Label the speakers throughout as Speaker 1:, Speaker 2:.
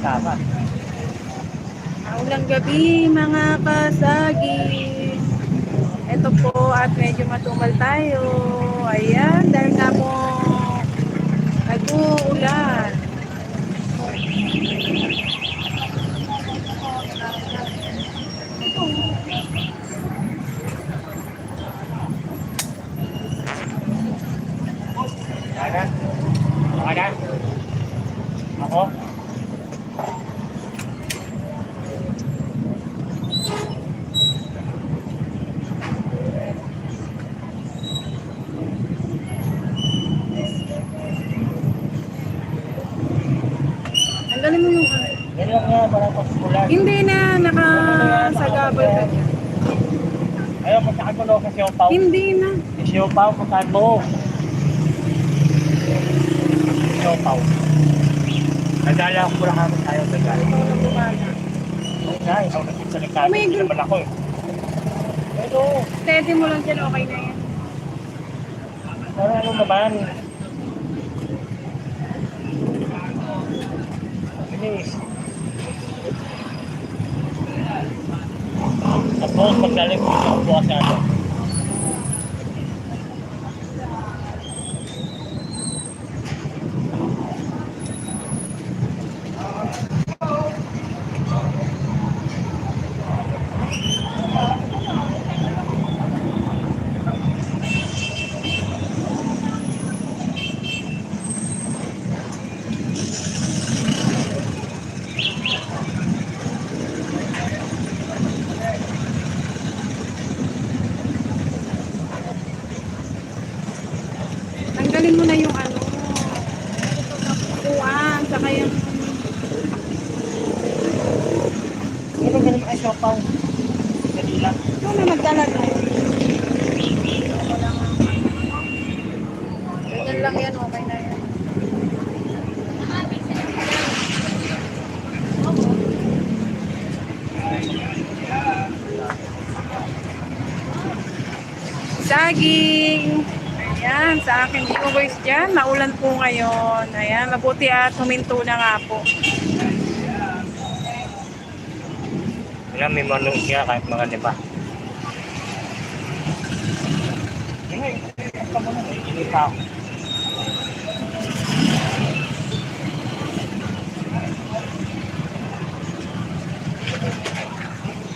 Speaker 1: Tama.
Speaker 2: Maulang gabi mga kasagi. Ito po at medyo matumal tayo. Ayan, dahil nga po nag-uulan.
Speaker 1: Kaya? Kaya? Ako?
Speaker 2: Ang galing mo yung ano.
Speaker 1: Yan lang nga, parang pagkulan.
Speaker 2: Hindi na nakasagabal ka dyan.
Speaker 1: Pagkaan mo lang kasi pao.
Speaker 2: Hindi na.
Speaker 1: Yung pao, pagkaan mo. Yung pao. Nagala ko mula kami tayo, nagala. Oo nga, ikaw nagsasalita.
Speaker 2: Oh my
Speaker 1: Hindi
Speaker 2: God.
Speaker 1: naman ako eh. Pero,
Speaker 2: Steady mo lang dyan, okay na yan.
Speaker 1: Parang ano naman. Bilis. Tapos maglalim ko na ano.
Speaker 2: Tanggalin mo na yung ano. Kuwan, saka yung
Speaker 1: Ano ganun ay siopaw? Dali lang.
Speaker 2: Ito na nagdala tayo. Ganyan lang yan, okay na yan. Saging! Ayan, sa akin dyan, maulan po ngayon. Ayan, mabuti at huminto na nga po.
Speaker 1: Wala, may manong siya kahit mga liba.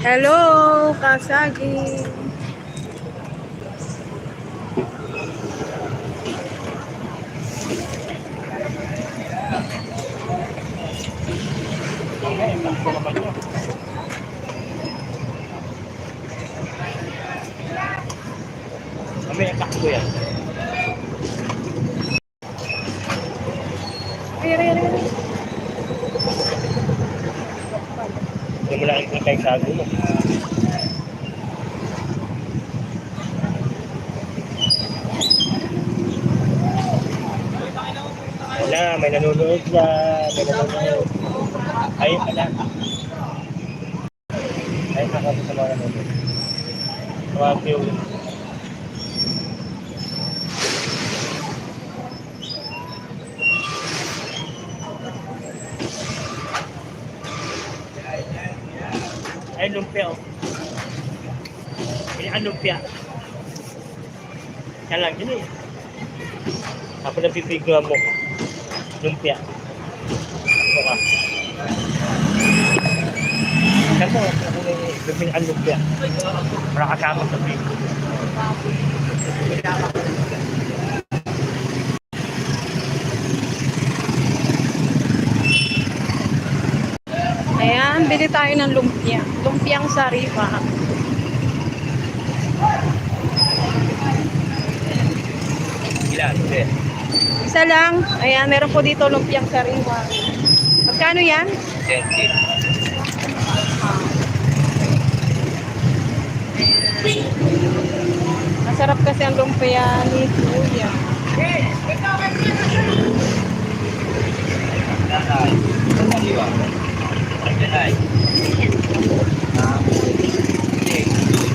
Speaker 2: Hello, Kasagi.
Speaker 1: por la mañana. Na, may nanonood. Ay, wala. Ay, nakapit sa mga nanonood. Sa Mga viewers. Ay, lumpia oh. Ay, ang lumpia. Yan lang, yun eh. Ako na pipigla mo. Lumpia. Ano Kaso, bibing ang lumpia. Para kasama sa pig.
Speaker 2: Ayan, bili tayo ng lumpia. Lumpiang sariwa.
Speaker 1: Ilan?
Speaker 2: Isa lang. Ayan, meron po dito lumpiang sariwa. Magkano yan?
Speaker 1: Twenty.
Speaker 2: Masarap kasi ang lumpia ni Kuya.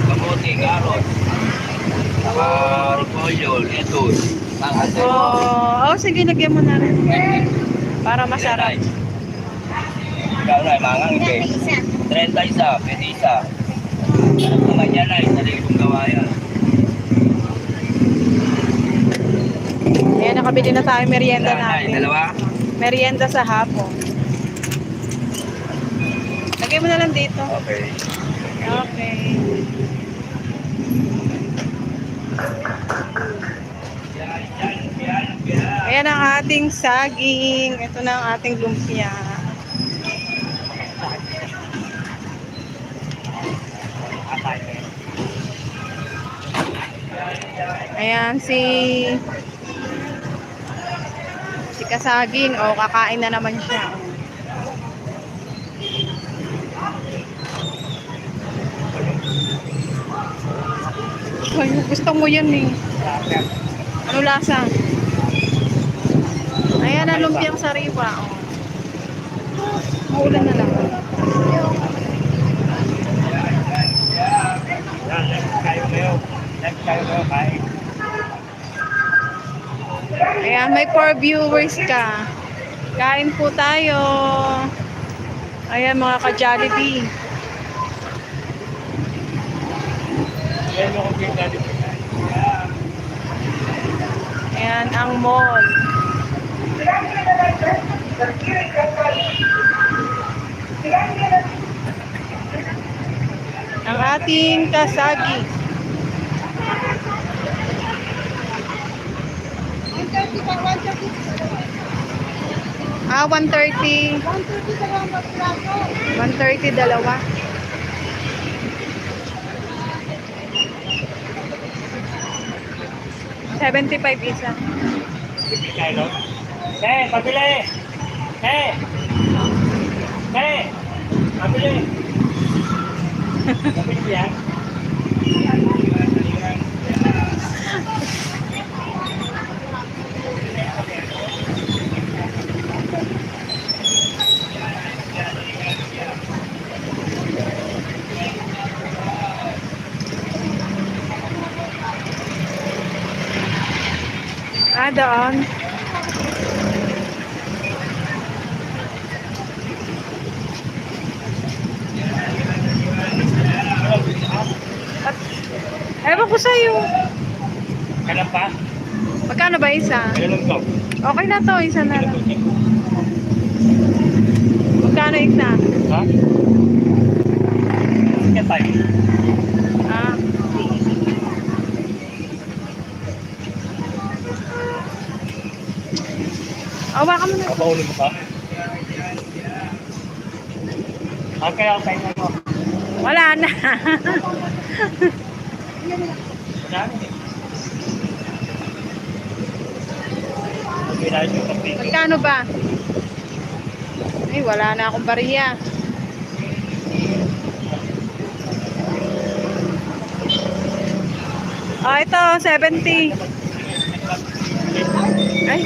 Speaker 1: Kamote. Saka repolyo, lettuce.
Speaker 2: Oh, oh, sige, lagyan mo na rin. Para masarap.
Speaker 3: Ikaw na, mangang okay. 30 isa, pwede isa. Yan na, isa libong gawa yan.
Speaker 2: Ayan, nakabili na tayo merienda natin.
Speaker 3: dalawa.
Speaker 2: Merienda sa hapon. Lagay mo na lang dito.
Speaker 3: Okay.
Speaker 2: Okay. Ayan ang ating saging. Ito na ang ating lumpia. Ayan si si Kasaging. O, kakain na naman siya. Ay, gusto mo yan eh. Ano lasa? Ayan ang lumpiang sariwa. Oh. Maulan na lang.
Speaker 1: Kayo kayo. Kayo kayo kain.
Speaker 2: Ayan, may four viewers ka. Kain po tayo. Ayan, mga ka-Jollibee.
Speaker 1: Yan yung kung dito.
Speaker 2: Ayan, ang mall. Ang ating kasagi. Ah, 130. 130 dalawa. Seventy-five isa.
Speaker 1: Ne, pabili! Ne! Ne! Pabili! Pabili yan.
Speaker 2: Ah, doon. Ewan ko sa'yo.
Speaker 1: Kailan pa?
Speaker 2: Magkano ba isa?
Speaker 1: Kailan ko?
Speaker 2: Okay na to, isa na lang. Magkano isa?
Speaker 1: Ha? Kaya tayo.
Speaker 2: Ah. Awa ka muna.
Speaker 1: Papaulog mo pa? Okay, okay na ko.
Speaker 2: Wala na. Magkano ba? Ay, wala na akong bariya. Ah, ito, 70. Ay,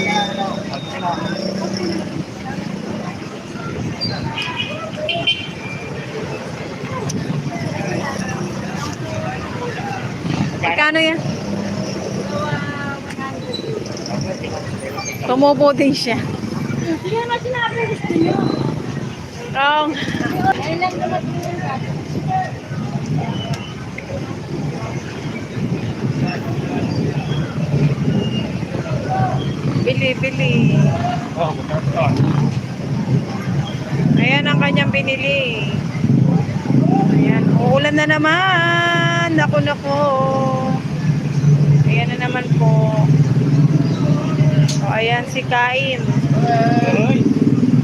Speaker 2: magkano yan? Tumubo din siya.
Speaker 4: Hindi naman sinabi gusto nyo.
Speaker 2: Wrong. Bili, bili. Ayan ang kanyang binili. Ayan, uulan na naman. Naku, naku. Na naman po. O, ayan si Kain.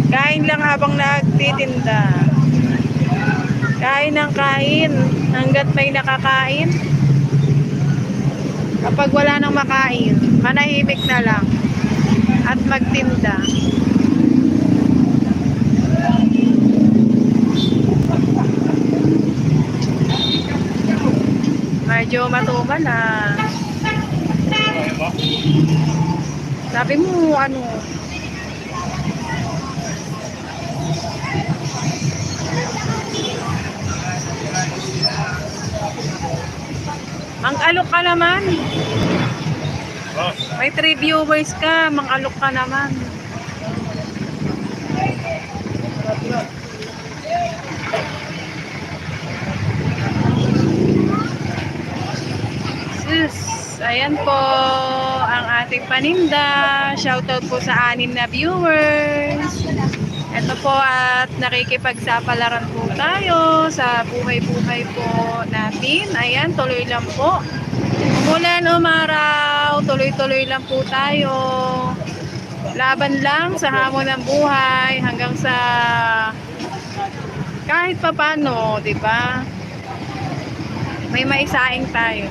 Speaker 2: Kain lang habang nagtitinda. Kain ng kain hanggat may nakakain. Kapag wala nang makain, manahimik na lang at magtinda. Medyo matumal ah. Sabi mo ano, Mang-alok ka naman. May three viewers ka. Mang-alok ka naman. Ayan po ang ating paninda. Shoutout po sa anim na viewers. Ito po at nakikipagsapalaran po tayo sa buhay-buhay po natin. Ayan, tuloy lang po. Umulan umaraw, tuloy-tuloy lang po tayo. Laban lang sa hamon ng buhay hanggang sa kahit papano, 'di ba? May maisaing tayo.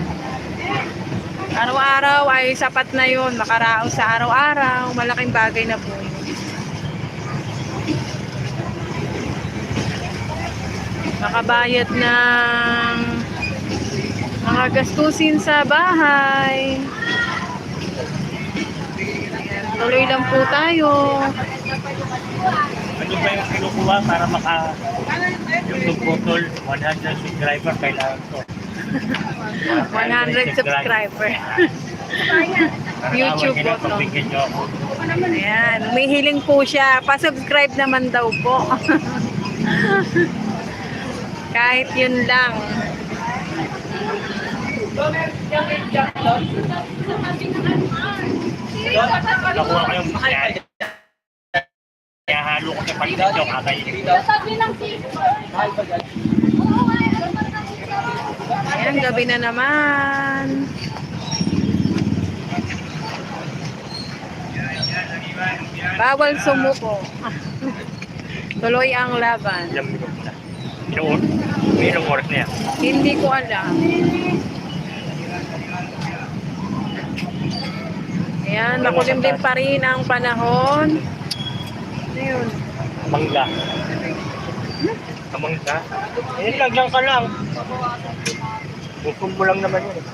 Speaker 2: Araw-araw ay sapat na 'yon, makaraos sa araw-araw, malaking bagay na po. yun. Makabayad ng mga gastusin sa bahay. Tuloy lang po tayo.
Speaker 1: Ano ba yung kinukuha para maka YouTube putol 100 subscriber kailangan ko.
Speaker 2: 100 subscriber. YouTube po to. Ayan, umihiling po siya. Pa-subscribe naman daw po. Kahit yun lang.
Speaker 1: Nakuha ko yung kaya halo ko sa paligid nyo kakainin.
Speaker 4: Sabi ng
Speaker 2: gabi na naman. Bawal sumuko. Tuloy ang laban.
Speaker 1: Ilang oras? Na yan.
Speaker 2: Hindi ko alam. Ayan, makulimlim pa rin ang panahon. Ano yun?
Speaker 1: Mangga. Kamangga? Eh, lagyan ka lang. Hukom mo lang naman yun.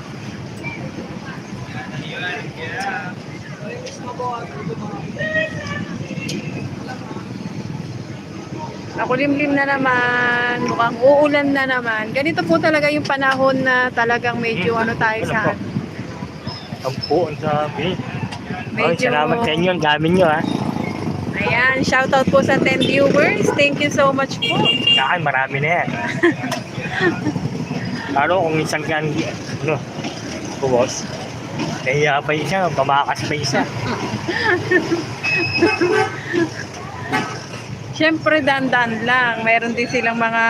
Speaker 2: Makulimlim na naman, mukhang uulan na naman. Ganito po talaga yung panahon na talagang medyo ano tayo sa...
Speaker 1: Ang sabi. Ay,
Speaker 2: Medyo...
Speaker 1: salamat sa inyo. Ang dami nyo ha.
Speaker 2: Ayan, shoutout po sa 10 viewers. Thank you so much po.
Speaker 1: Kaya marami na yan. Lalo kung isang gan, ano, boss. Kaya pa isa, pamakas pa isa.
Speaker 2: Siyempre, dandan lang. Meron din silang mga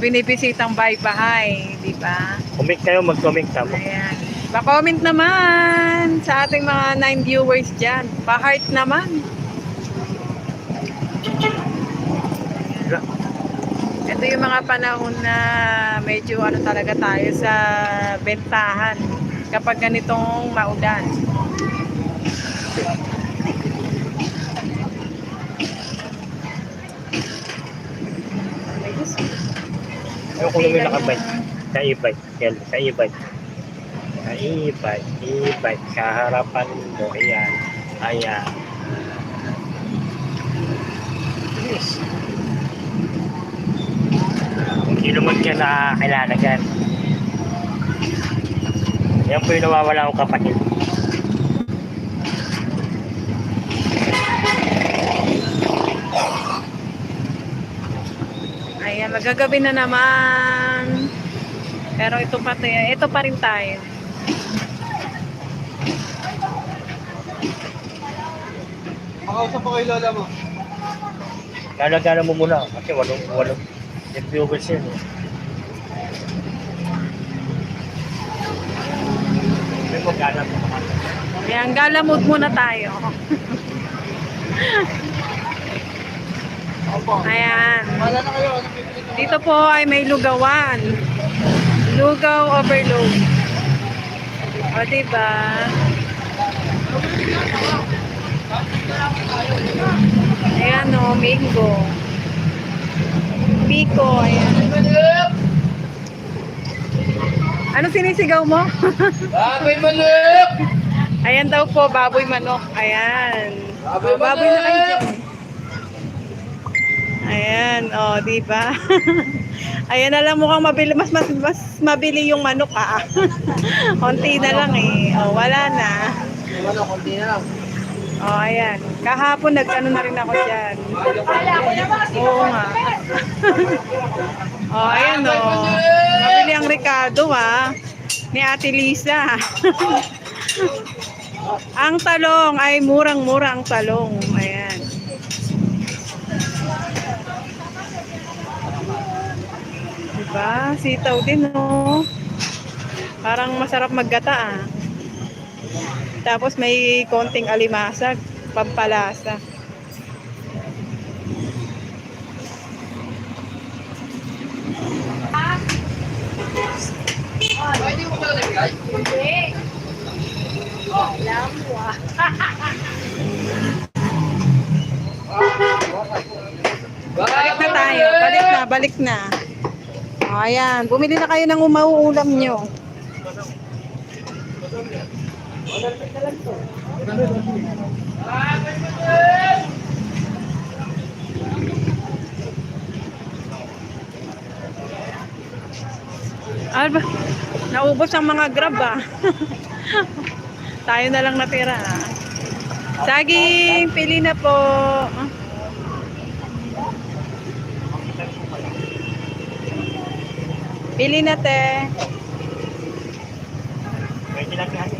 Speaker 2: binibisitang bahay-bahay, di ba?
Speaker 1: Comment kayo, mag-comment ka mo.
Speaker 2: Ayan. Pa-comment naman sa ating mga 9 viewers dyan. Pa-heart naman. Ito yung mga panahon na medyo ano talaga tayo sa bentahan kapag ganitong maulan.
Speaker 1: Ayaw ko naman nakabike. Sa e-bike. Sa e-bike. Sa e-bike. E-bike. Sa harapan mo. Ayan. Ayan. Hindi naman ka nakakilala dyan. Yan po yung nawawala akong kapatid.
Speaker 2: Ayan, magagabi na naman. Pero ito pa, tayo- ito pa rin tayo.
Speaker 5: Makausap pa kay lola mo.
Speaker 1: Lalagyan mo muna kasi walong walong May magkana mo.
Speaker 2: Ayan, galamod muna tayo. Ayan. Dito po ay may lugawan. Lugaw overload. O, diba? Ayan o, mango. Pico, ayan. Ano sinisigaw mo?
Speaker 5: Baboy manok!
Speaker 2: Ayan daw po, baboy manok. Ayan.
Speaker 5: Baboy
Speaker 2: Oh, baboy na kayo
Speaker 5: manok!
Speaker 2: dyan. Ayan, oh, di ba? Ayan na lang mukhang mabili, mas, mas, mas mabili yung manok ah. Konti na lang eh. Oh, wala na.
Speaker 5: Ano, konti na lang.
Speaker 2: Oh, ayan. Kahapon nag-ano na rin ako dyan. Oo nga. oh, ayan oh. Nabili ang Ricardo ah. Ni Ate Lisa. ang talong ay murang-mura ang talong. Ayan. Diba? Sitaw din oh. Parang masarap maggata ah. Tapos may konting alimasag, pampalasa. Balik na tayo. Balik na, balik na. O, ayan. Bumili na kayo ng umauulam nyo. Ah, ba? Naubos ang mga grab ah. Tayo na lang natira. ah. Saging, pili na po. Ah. Pili na te.
Speaker 1: Pwede lang yan.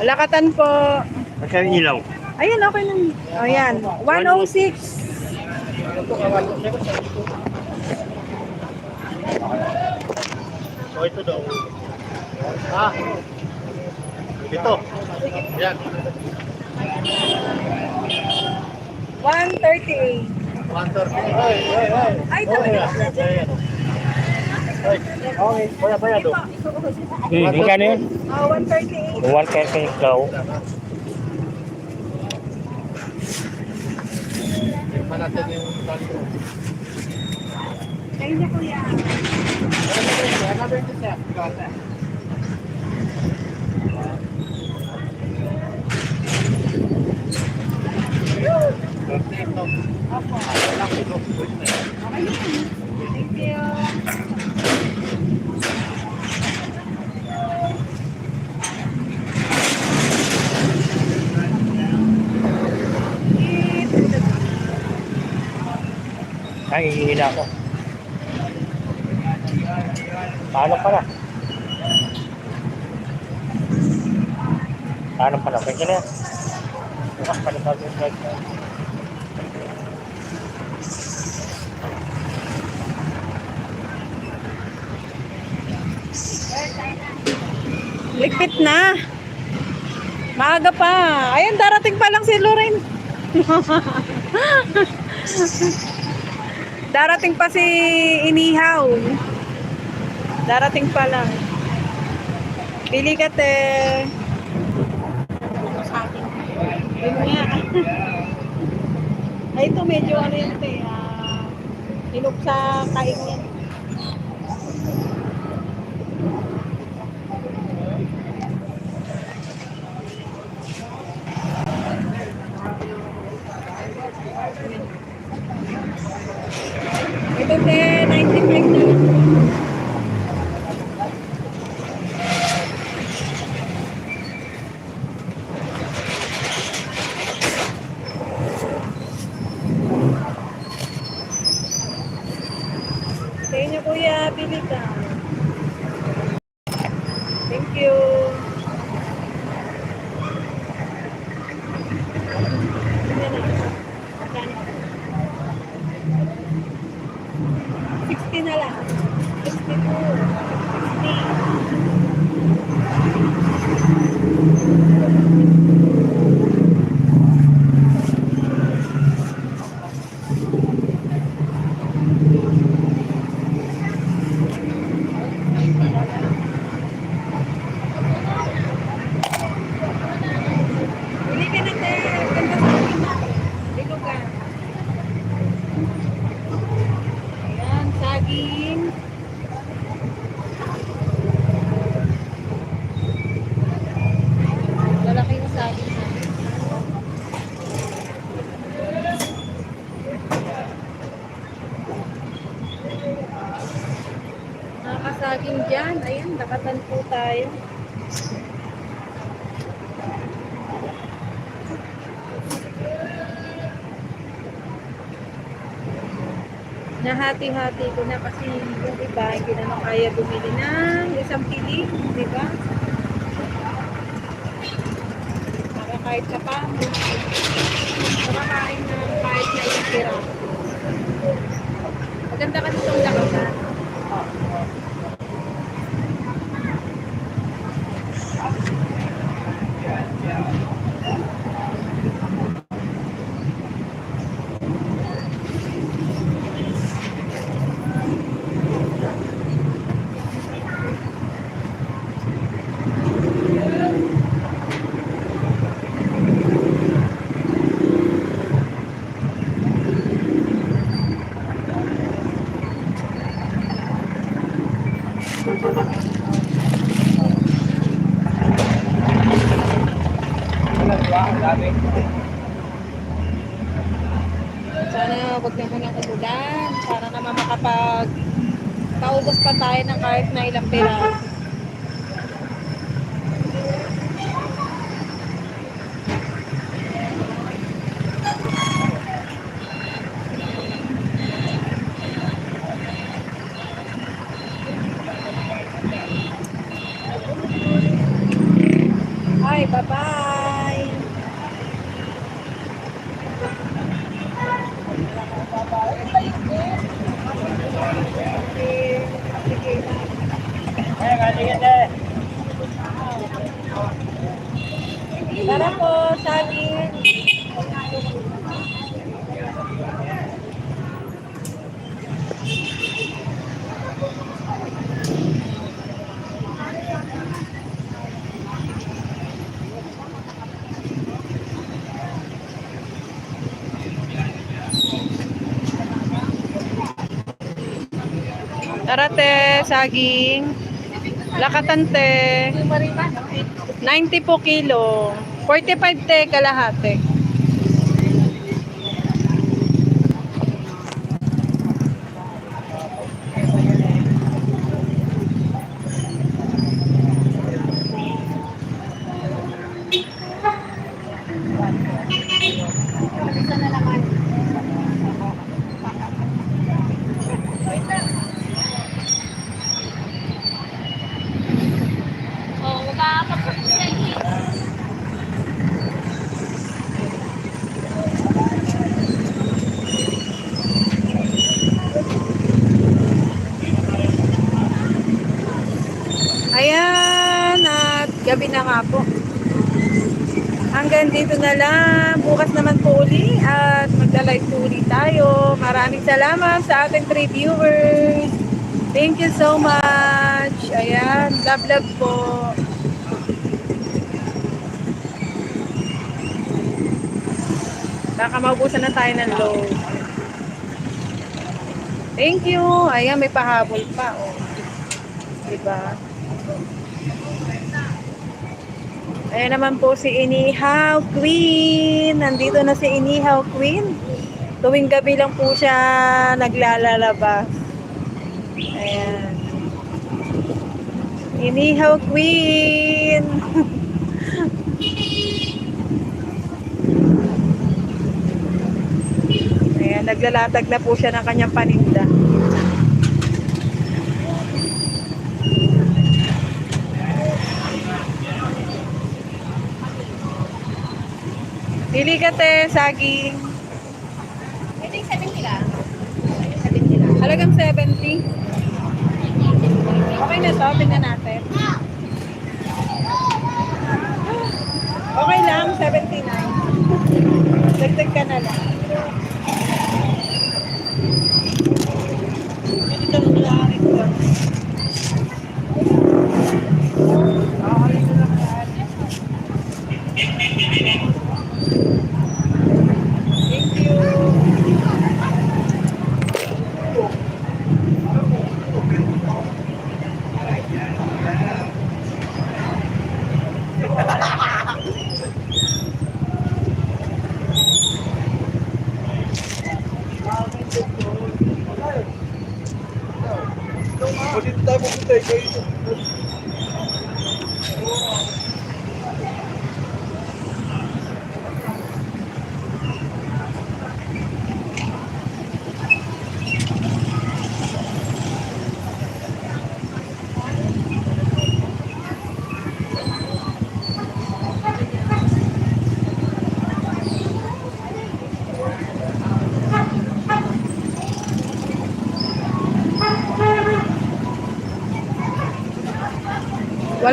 Speaker 2: Lakatan po.
Speaker 1: Magkano yung ilaw?
Speaker 2: Ayun, okay lang. O yan. 106.
Speaker 1: O ito daw. Ah. Ito. Yan.
Speaker 2: 138.
Speaker 1: 130. Ay, ay, ay.
Speaker 2: Ay, talaga.
Speaker 1: Okay, kaya ba yan do? Hmm, magkano yun?
Speaker 2: Oh, 138.
Speaker 1: One kaya kaya ikaw.
Speaker 2: Thank you, kuya.
Speaker 1: Ay, hihingi na ako. Paano pala? Paano pala? Pwede na yan. Ah, paano yung vlog na?
Speaker 2: Ligpit na. Maaga pa. Ayun, darating pa lang si Loren. darating pa si Inihaw. Darating pa lang. Pili ka, te. Ay, ito medyo ano yun, te. ah, hinog sa kain yan. Ito, te. 95 na. Sa inyo, kuya. Pili ka. 嗯。Nahati-hati ko na kasi yung iba hindi na kaya bumili ng isang pili, di ba? Para kahit sa pa, makakain na kahit na yung tira. Maganda kasi itong lakasan. Sana wag naman ang umulan. Sana naman makapag paubos pa tayo ng kahit na ilang pera. Hi, bye-bye! Tara po, saging. Tara te, saging. Lakatan te. 90 po kilo. 45 te kalahati.
Speaker 4: Oo, magkakapag
Speaker 2: Ayan, at gabi na nga po. Hanggang na lang. Bukas naman po uli at magla-live po uli tayo. Maraming salamat sa ating three viewers. Thank you so much. Ayan, love love po. Baka maubusan na tayo ng load. Thank you. Ayan, may pahabol pa. Oh. Diba? Ayan naman po si Inihaw Queen. Nandito na si Inihaw Queen. Tuwing gabi lang po siya naglalalabas. Ayan. Inihaw Queen. Ayan, naglalatag na po siya ng kanyang paninda. Pili ka te, saging.
Speaker 4: Ito yung 70 lang.
Speaker 2: Halagang 70. Okay na to, tingnan natin. Okay lang, 79. Dagdag ka na lang.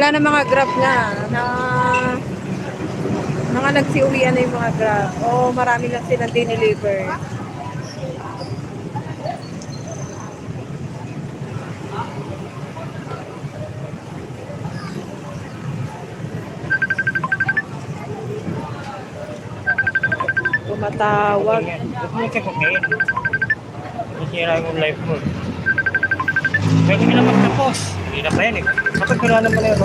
Speaker 2: Wala na mga grab na. na mga nagsiuwian na yung mga grab. O marami lang silang dineliver. Tumatawag.
Speaker 1: Huwag mo sagutin. Masira yung life mo. Pwede ka na magtapos. Hindi na pa yan eh. Kapag wala naman yun.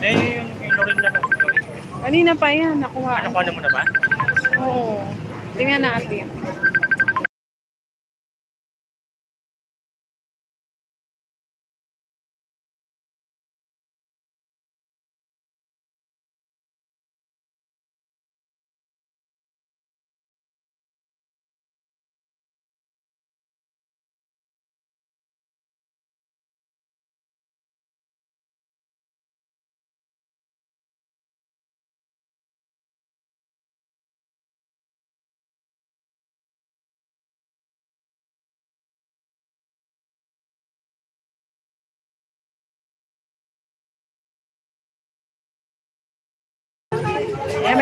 Speaker 1: Eh, yung ilo rin naman.
Speaker 2: Kanina pa yan, nakuha.
Speaker 1: Ano ka mo na ba?
Speaker 2: Oo. Tingnan natin.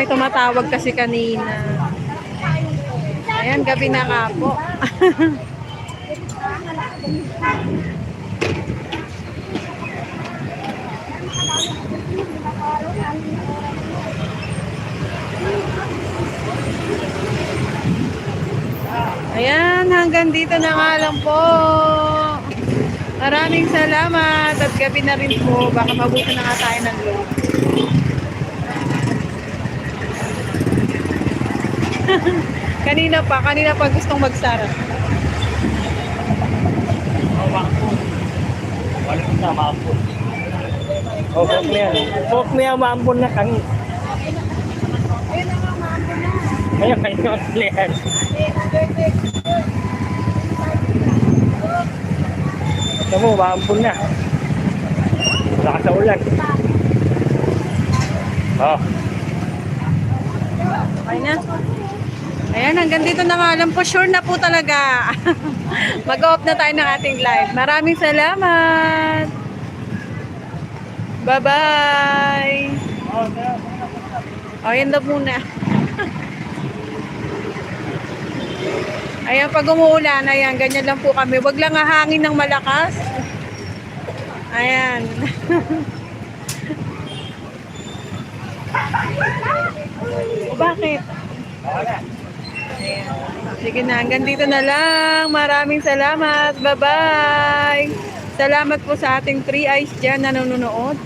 Speaker 2: May tumatawag kasi kanina. Ayan, gabi na nga po. Ayan, hanggang dito na nga lang po. Maraming salamat at gabi na rin po. Baka mabuti na nga tayo ng loob. kanina pa, kanina pa gustong magsara.
Speaker 1: Oh, maapon. Wala na, maapon. Oh, buhok mo yan. Buhok mo yan, maapon na kang. Kaya kayo ang yan. Ito mo, maapon na. Wala ka sa ulan. Oh,
Speaker 2: Okay na. Ayan, hanggang dito na nga lang po. Sure na po talaga. Mag-off na tayo ng ating live. Maraming salamat. Bye-bye. O, yan na muna. Ayan, pag umuulan, ayan, ganyan lang po kami. Wag lang hangin ng malakas. Ayan. Bakit? Sige na, hanggang dito na lang. Maraming salamat. Bye-bye. Salamat po sa ating 3 eyes dyan na nanonood.